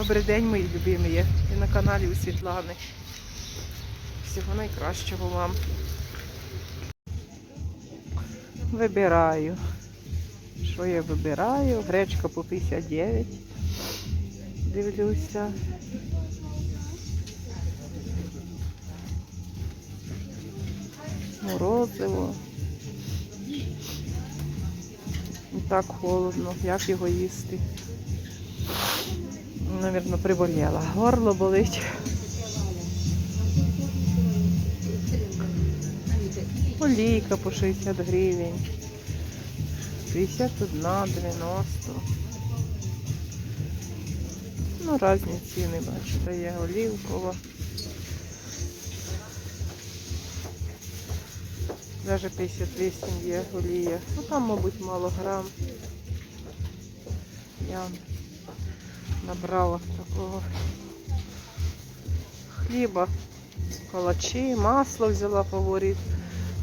Добрий день, мої любимі. Ви на каналі у Світлани. Всього найкращого вам. Вибираю. Що я вибираю? Гречка по 59. Дивлюся. Морозиво. І так холодно. Як його їсти? Навірно, приболіла. Горло болить. Олійка по 60 гривень. 51, 90. Ну, різні ціни, бачите, є олівкова. Даже 58 є олія. Ну там, мабуть, мало грам. Я набрала такого хліба, калачі, масло взяла фаворит.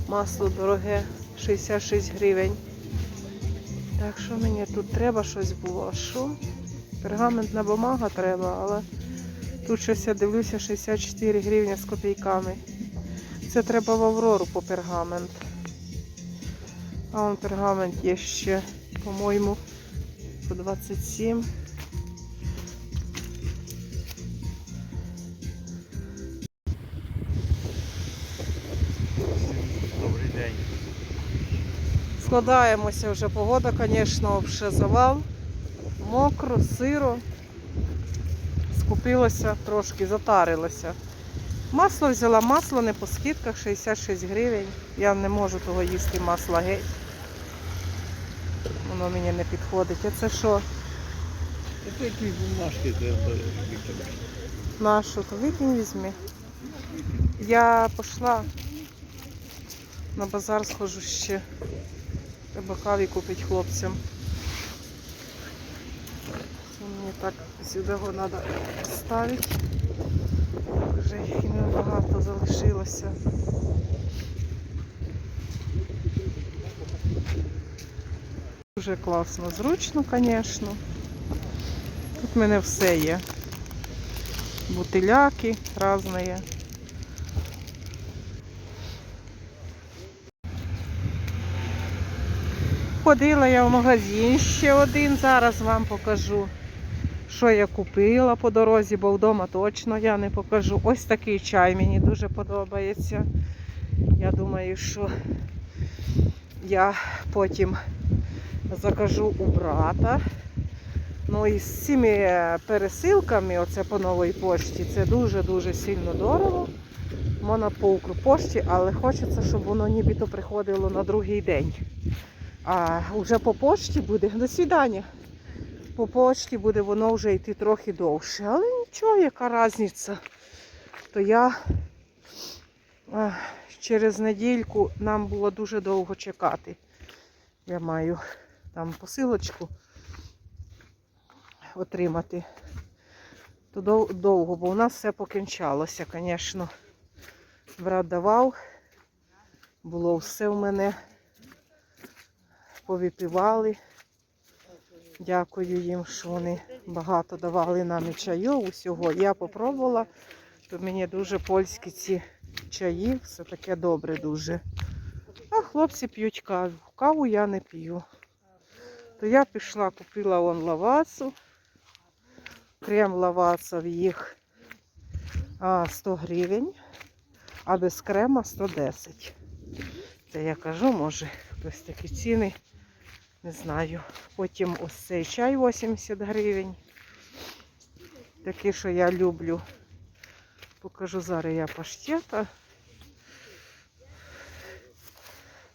Масло дороге 66 гривень. Так що мені тут треба щось було. Що? Пергаментна бумага треба, але тут щось я дивлюся 64 гривні з копійками. Це треба в Аврору по пергамент. А вон пергамент є ще, по-моєму, по 27. Складаємося вже погода, звісно, вже завал. Мокро, сиро. Скупилося трошки, затарилося. Масло взяла, масло не по скидках, 66 гривень. Я не можу того їсти масла геть. Воно мені не підходить. А це що? Це якісь бумажки треба викинути. Нашу, то викинь візьми. Я пішла на базар схожу ще. Треба каві купити хлопцям. Мені так сюди його треба ставити. Вже їх і небагато залишилося. Дуже класно, зручно, звісно. Тут в мене все є. Бутиляки різні. Ходила я в магазин ще один, зараз вам покажу, що я купила по дорозі, бо вдома точно я не покажу. Ось такий чай мені дуже подобається. Я думаю, що я потім закажу у брата. Ну і з цими пересилками, оце по новій пошті, це дуже-дуже сильно дорого. Можна по Укрпошті, але хочеться, щоб воно нібито приходило на другий день. А вже по почті буде, до свідання. По почті буде воно вже йти трохи довше. Але нічого, яка різниця. То я через недільку нам було дуже довго чекати. Я маю там посилочку отримати. То дов- довго, бо у нас все покінчалося, звісно. Брат давав, було все в мене. Повипівали. Дякую їм, що вони багато давали нам і чаю усього. Я попробувала, то мені дуже польські ці чаї, все таке добре дуже. А хлопці п'ють каву. Каву я не п'ю. То я пішла, купила вон лавацу. Крем лавацов їх 100 гривень, а без крема 110. Це я кажу, може, хтось такі ціни, не знаю. Потім ось цей чай 80 гривень. Такий, що я люблю. Покажу зараз я паштета.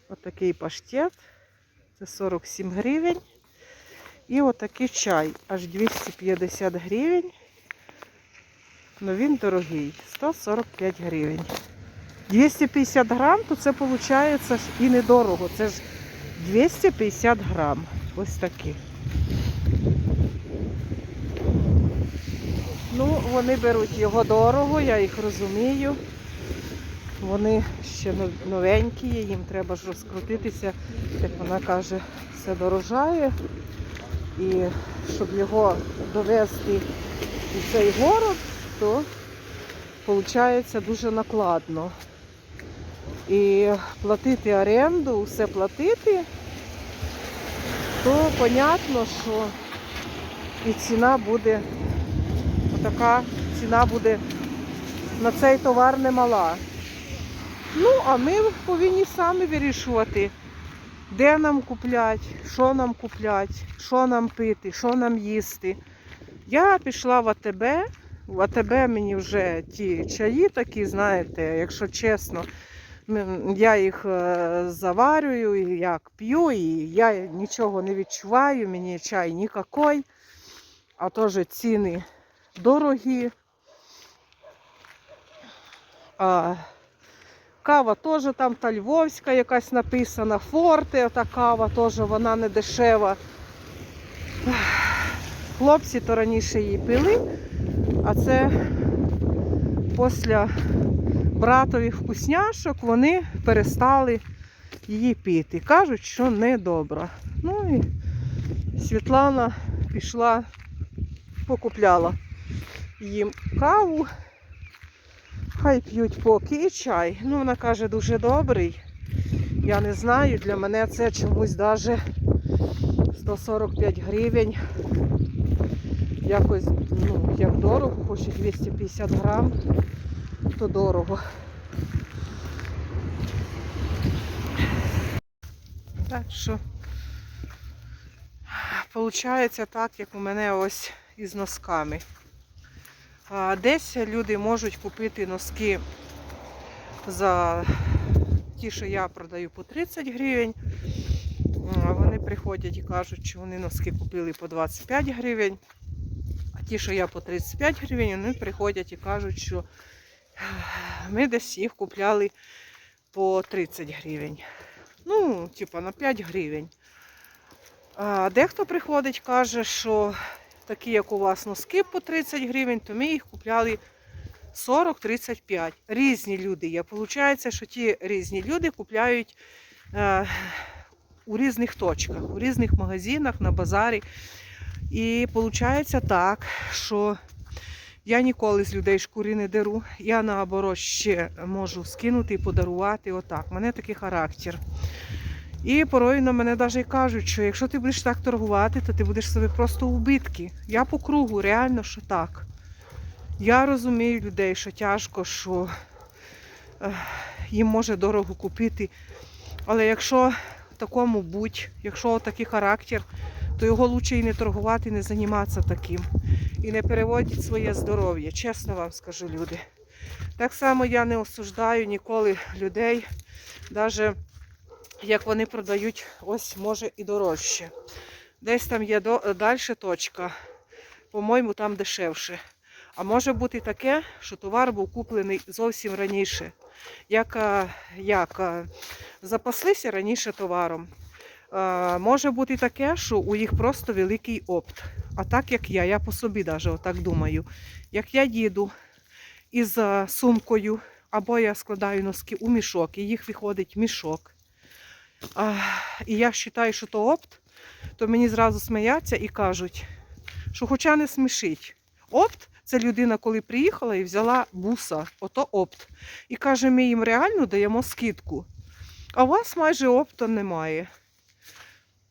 Отакий паштет. Це 47 гривень. І отакий чай, аж 250 гривень. Ну він дорогий, 145 гривень. 250 грам, то це виходить і недорого. Це ж 250 грам. Ось такі. Ну, вони беруть його дорого, я їх розумію. Вони ще нов- новенькі, їм треба ж розкрутитися, як вона каже, все дорожає. І щоб його довести у цей город, то виходить дуже накладно. І платити оренду, все платити, то понятно, що і ціна буде, така ціна буде на цей товар немала. Ну, а ми повинні самі вирішувати, де нам купляти, що нам купляти, що нам пити, що нам їсти. Я пішла в АТБ. В АТБ мені вже ті чаї такі, знаєте, якщо чесно, я їх е, заварюю, як п'ю, і я нічого не відчуваю, мені чай ніякий, а теж ціни дорогі. А, кава теж там та львовська якась написана, форте, та кава теж вона не дешева. Хлопці то раніше її пили, а це після братових вкусняшок вони перестали її пити. Кажуть, що не добра. Ну і Світлана пішла, покупляла їм каву. Хай п'ють поки і чай. Ну, вона каже, дуже добрий. Я не знаю, для мене це чомусь навіть 145 гривень. Якось, ну, як дорого, хоч і 250 грам, то дорого. Так що, виходить так, як у мене ось із носками. Десь люди можуть купити носки за ті, що я продаю по 30 гривень. Вони приходять і кажуть, що вони носки купили по 25 гривень. А ті, що я по 35 гривень, вони приходять і кажуть, що ми десь їх купляли по 30 гривень. Ну, типа на 5 гривень. А дехто приходить, каже, що такі, як у вас носки по 30 гривень, то ми їх купляли 40-35. Різні люди є. Получається, що ті різні люди купляють е, у різних точках, у різних магазинах, на базарі. І виходить так, що я ніколи з людей шкури не деру. Я наоборот ще можу скинути і подарувати. Отак. У мене такий характер. І порой на мене навіть кажуть, що якщо ти будеш так торгувати, то ти будеш собі просто убитки. Я по кругу, реально, що так. Я розумію людей, що тяжко, що їм може дорого купити. Але якщо такому будь, якщо такий характер, то його краще і не торгувати, не займатися таким. І не переводити своє здоров'я. Чесно вам скажу, люди. Так само я не осуждаю ніколи людей, навіть як вони продають, ось може і дорожче. Десь там є далі точка, по-моєму, там дешевше. А може бути таке, що товар був куплений зовсім раніше. Як, як запаслися раніше товаром. А, може бути таке, що у їх просто великий опт. А так як я, я по собі навіть отак думаю. Як я їду із сумкою, або я складаю носки у мішок, і їх виходить мішок. А, і я вважаю, що то опт, то мені зразу сміяться і кажуть, що хоча не смішить. Опт це людина, коли приїхала і взяла буса, ото опт. І каже, ми їм реально даємо скидку. А у вас майже опта немає.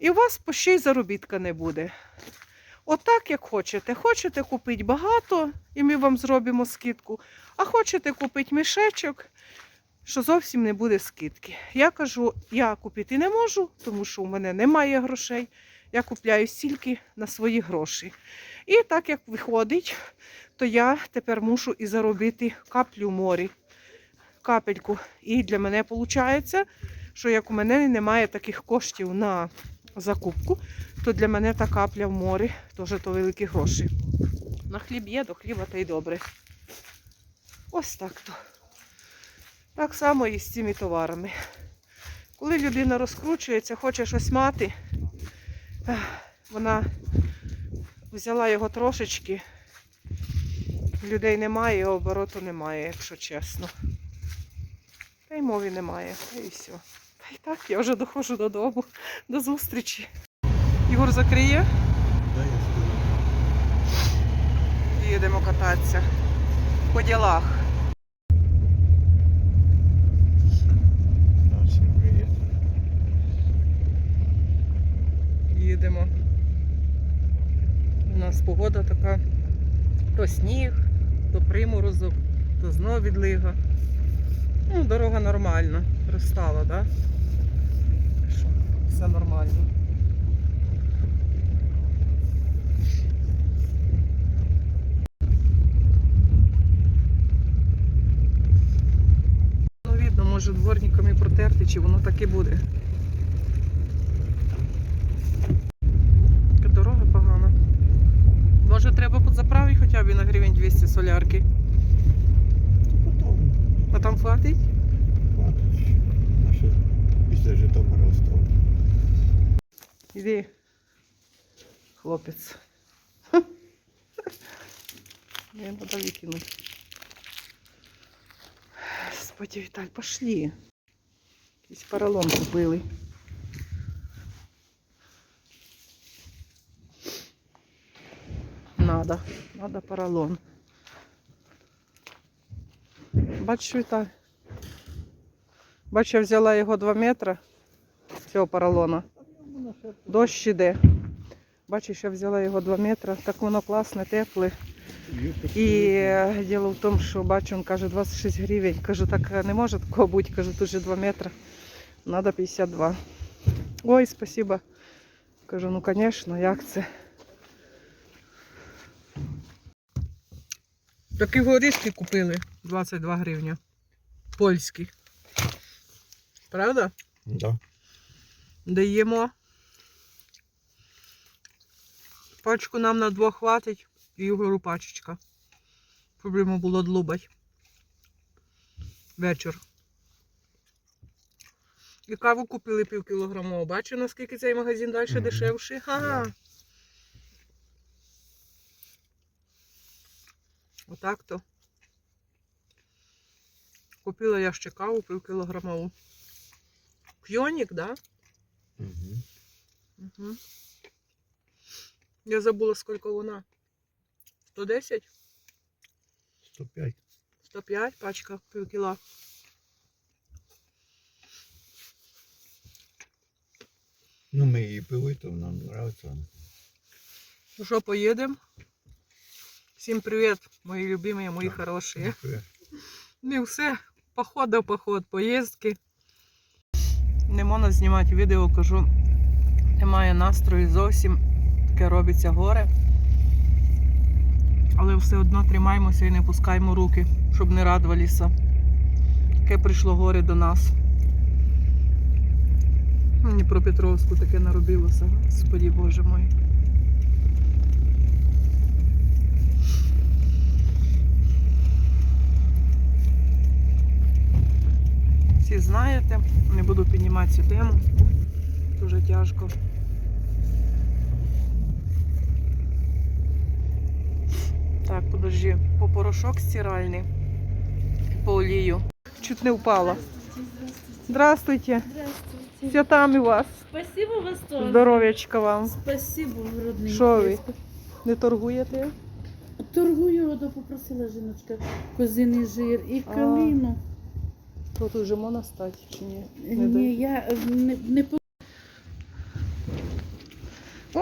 І у вас ще й заробітка не буде. Отак, як хочете. Хочете купити багато, і ми вам зробимо скидку. А хочете купити мішечок, що зовсім не буде скидки. Я кажу, я купити не можу, тому що у мене немає грошей. Я купляю стільки на свої гроші. І так як виходить, то я тепер мушу і заробити каплю морі, капельку. І для мене виходить, що як у мене немає таких коштів на закупку, то для мене та капля в морі теж то великі гроші. На хліб є, до хліба та й добре. Ось так то. Так само і з цими товарами. Коли людина розкручується, хоче щось мати, вона взяла його трошечки, людей немає, і обороту немає, якщо чесно. Та й мови немає, та й все. Та так, я вже доходжу додому. До зустрічі. Ігор закриє Да, я сказав. їдемо кататися. По ділах. Їдемо. У нас погода така. То сніг, то приморозок, то знов відлига. Ну, дорога нормальна. Пристала, так? Да? Все нормально. Ну, видно, може дворниками протерти, чи воно так і буде. Дорога погана. Може треба підзаправити хоча б на гривень 200 солярки. Потім А там хватить? хватить. Наше після Житомира осталось. Іди, хлопець. Я надо викинуть. Господи, Віталь, пошли. Якийсь поролон купили. Надо, надо поролон. Бачиш, Віталь? Бачиш, я взяла його 2 метри цього поролона. Дощ іде. Бачиш, я взяла його 2 метри, так воно класне, тепле. І діло в тому, що бачу, він каже 26 гривень. Кажу, так е, не може такого бути. Кажу, тут же 2 метри. Надо 52. Ой, спасибо. Кажу, ну звісно, як це? Такі горішки купили 22 гривні. Польські. Правда? Да. Даємо. Пачку нам на двох хватить і Ігору пачечка. Проблема було длубать. Вечір. І каву купили пів кілограмову. Бачу, наскільки цей магазин далі Мгм. дешевший. Ага. Да. Отак то. Купила я ще каву пів кілограмову. Кйонік, да? Угу. Угу. Я забула, скільки вона. 110? 105. 105 пачка пів кіла. Ну, ми її пили, то нам подобається. Ну що, поїдемо? Всім привіт, мої любимі, мої Так. хороші. Не все. Походи, поход, поїздки. Не можна знімати відео, кажу. Немає настрою зовсім. Таке робиться горе. Але все одно тримаємося і не пускаємо руки, щоб не радувалися. Таке прийшло горе до нас. В Дніпропетровську таке наробилося. Господі Боже мой. Всі знаєте, не буду піднімати цю тему. Дуже тяжко. Так, подожди, по порошок стиральний, по олію. Чуть не впала. Здравствуйте. Здравствуйте. Святами вас. Спасибо вас тоже. Здоров'ячка вам. Спасибо, родний. Що ви? Не торгуєте? Торгую, ото попросила жіночка козиний жир і калину. Тут уже можна стати чи ні? Не Ні, дають? я е, не, не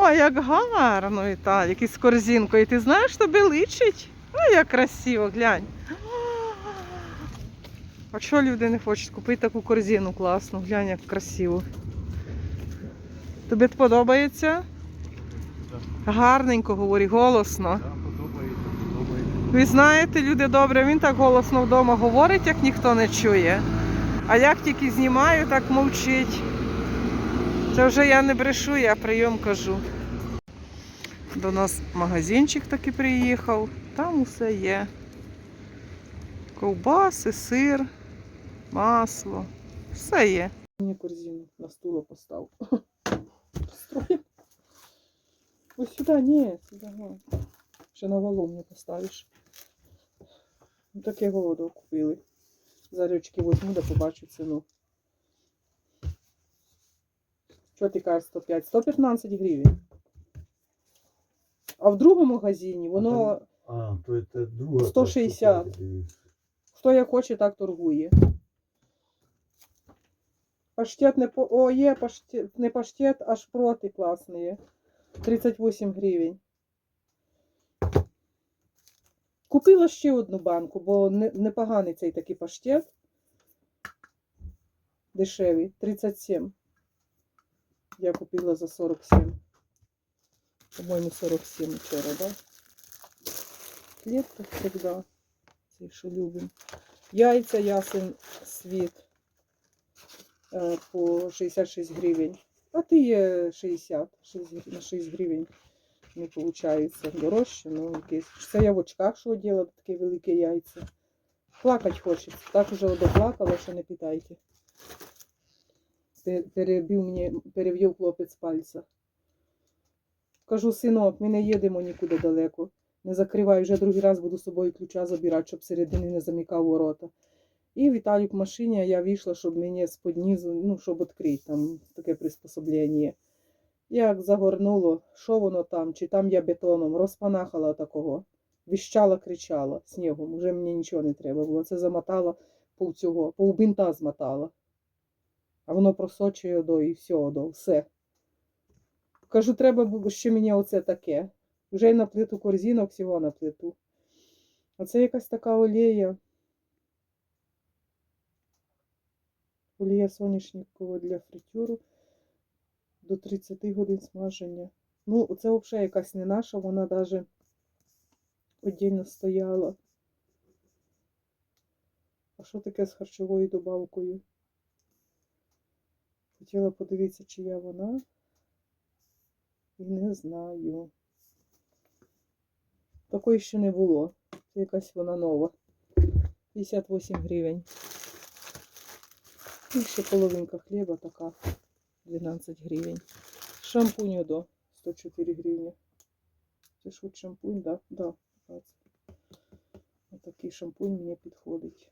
Ой, як гарно, Віталік, із корзинкою. Ти знаєш, тобі личить? Ой, як красиво, глянь. А що люди не хочуть купити таку корзину класну? Глянь, як красиво. Тобі подобається? Гарненько говори, голосно. Ви знаєте, люди добре, він так голосно вдома говорить, як ніхто не чує. А як тільки знімаю, так мовчить. Це вже я не брешу, я прийом кажу. До нас магазинчик таки приїхав, там усе є. Ковбаси, сир, масло. Все є. Мені корзину на стуло постав. Ось сюди, ні, сюди. Ще на валом не поставиш. Ну, таке голоду купили. Зараз очки возьму, да побачу ціну. Що ти кажеш 105? 115 гривень. А в другому магазині воно А, то це друга. 160. пачка, дивись. Хто як хоче, так торгує. Паштет не по. О, є паштет, не паштет, а шпроти класні 38 гривень. Купила ще одну банку, бо непоганий цей такий паштет. Дешевий. 37. Я купила за 47. По-моєму, 47 вчора, так? Да? Як завжди. Цей, що любимо. Яйця ясен світ е, по 66 гривень. А ти є 60, 6 на 6 гривень не виходить дорожче, ну якесь. Це я в очках що оділа, таке велике яйця. Плакать хочеться. Так вже доплакала, що не питайте. Пе- Перебив мені, перев'їв хлопець пальця. Кажу, синок, ми не їдемо нікуди далеко. Не закривай, вже другий раз буду з собою ключа забирати, щоб середини не замикав ворота. І Віталік в машині, а я вийшла, щоб мені з-под ну, щоб відкрити там таке приспособлення. Як загорнуло, що воно там, чи там я бетоном, розпанахала такого. Віщала, кричала снігом, вже мені нічого не треба було. Це замотала пов цього, пов бинта змотала. А воно просочує одо і все, одо, все. Кажу, треба було ще мені оце таке. Вже й на плиту корзинок всього на плиту. А це якась така олія. Олія соняшникова для фритюру до 30 годин смаження. Ну, це взагалі якась не наша, вона навіть віддільно стояла. А що таке з харчовою добавкою? Хотіла подивитися, чия вона. І не знаю. Такої ще не було. Це якась вона нова. 58 гривень. І ще половинка хліба така. 12 гривень. Шампунь одо 104 гривні. Це ж шампунь, да? Да. 20. Отакий шампунь мені підходить.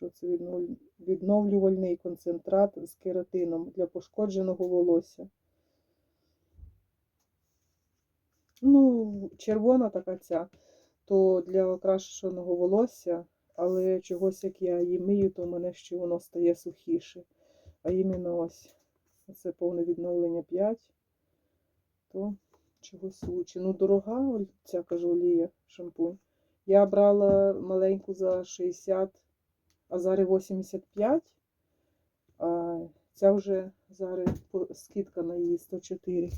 Що це відновлювальний концентрат з кератином для пошкодженого волосся. Ну, червона така ця, то для окрашеного волосся, але чогось як я її мию, то в мене ще воно стає сухіше. А іменно ось це повне відновлення 5, то чогось лучше. Ну, дорога ця кажу, олія, шампунь. Я брала маленьку за 60, а зараз 85. А ця вже зараз скидка на її 104.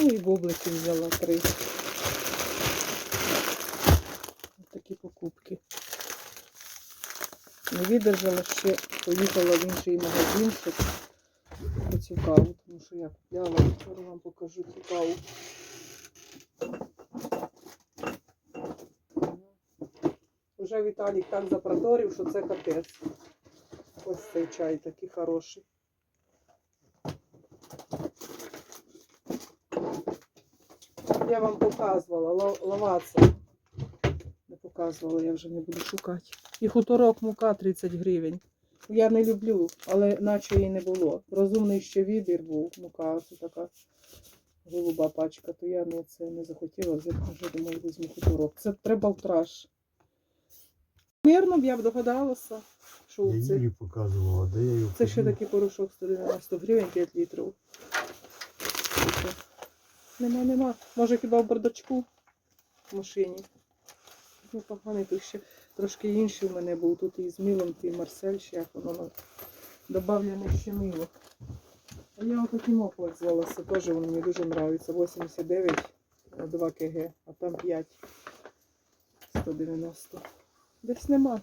Ну і боблики взяла три. Ось такі покупки. Не видержала ще, поїхала в інший магазинчик по цю каву, тому що я купляла, зараз вам покажу цю Вже Віталік так запроторив, що це капець. Ось цей чай такий хороший. Я вам показувала ла- Не показувала, я вже не буду шукати. І хуторок мука 30 гривень. Я не люблю, але наче її не було. Розумний ще вибір був. Мука це така голуба пачка, то я не це не захотіла взяти, вже думаю, візьму хуторок. Це треба в траш. Мирно б я б догадалася, що Я це. Юлі показувала, де я його Це ще такий порошок 190 гривень 5 літрів. Нема, нема. Може хіба в бардачку в машині. Ну, поганий тут ще трошки інший у мене був. Тут і з милом, і Марсель, ще як воно добавлене ще мило. А я отаким пользувалася, теж воно мені дуже подобається. 89, 2 кг, а там 5 190. Десь нема.